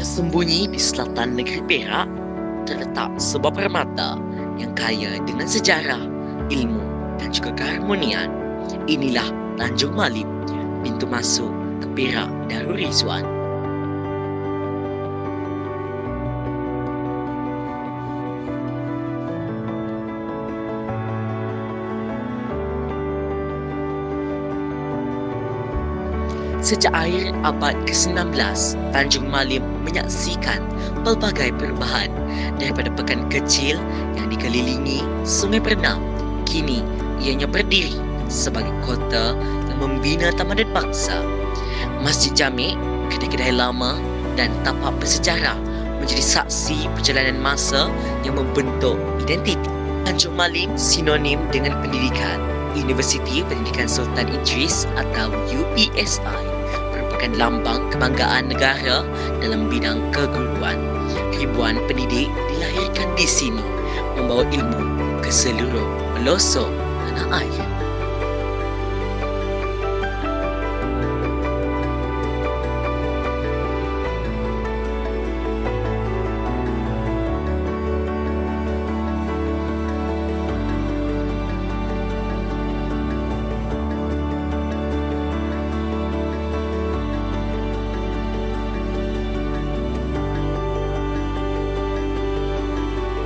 Tersembunyi di selatan negeri Perak, terletak sebuah permata yang kaya dengan sejarah, ilmu dan juga keharmonian. Inilah Tanjung Malim, pintu masuk ke Perak Darul Rizwan. Sejak akhir abad ke-19, Tanjung Malim menyaksikan pelbagai perubahan daripada pekan kecil yang dikelilingi Sungai Perenam. Kini, ianya berdiri sebagai kota yang membina tamadun bangsa. Masjid Jamik, kedai-kedai lama dan tapak bersejarah menjadi saksi perjalanan masa yang membentuk identiti. Tanjung Malim sinonim dengan pendidikan. Universiti Pendidikan Sultan Idris atau UPSI merupakan lambang kebanggaan negara dalam bidang keguruan. Ribuan pendidik dilahirkan di sini membawa ilmu ke seluruh pelosok tanah air.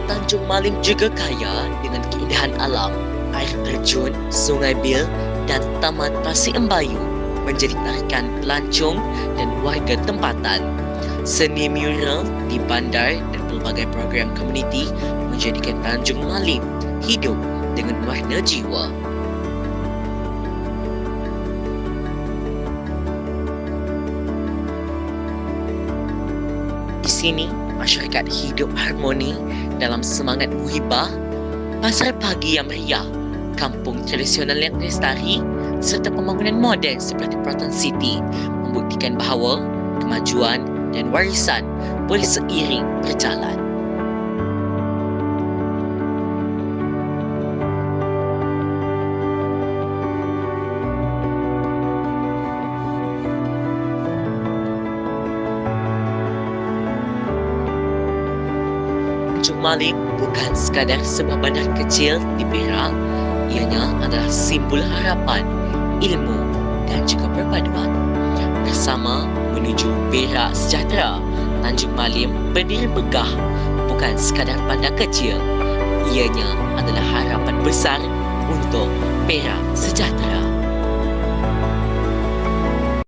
Tanjung Malim juga kaya dengan keindahan alam, air terjun, sungai Bil dan Taman Pasir Embayu menjadi tarikan pelancong dan warga tempatan. Seni mural di bandar dan pelbagai program komuniti menjadikan Tanjung Malim hidup dengan warna jiwa. Di sini, masyarakat hidup harmoni dalam semangat muhibah, pasar pagi yang meriah, kampung tradisional yang lestari serta pembangunan moden seperti Proton City membuktikan bahawa kemajuan dan warisan boleh seiring berjalan. Tanjung Malim bukan sekadar sebuah bandar kecil di Perak, ianya adalah simbol harapan, ilmu dan juga perpaduan. Bersama menuju Perak sejahtera, Tanjung Malim berdiri megah bukan sekadar bandar kecil, ianya adalah harapan besar untuk Perak sejahtera.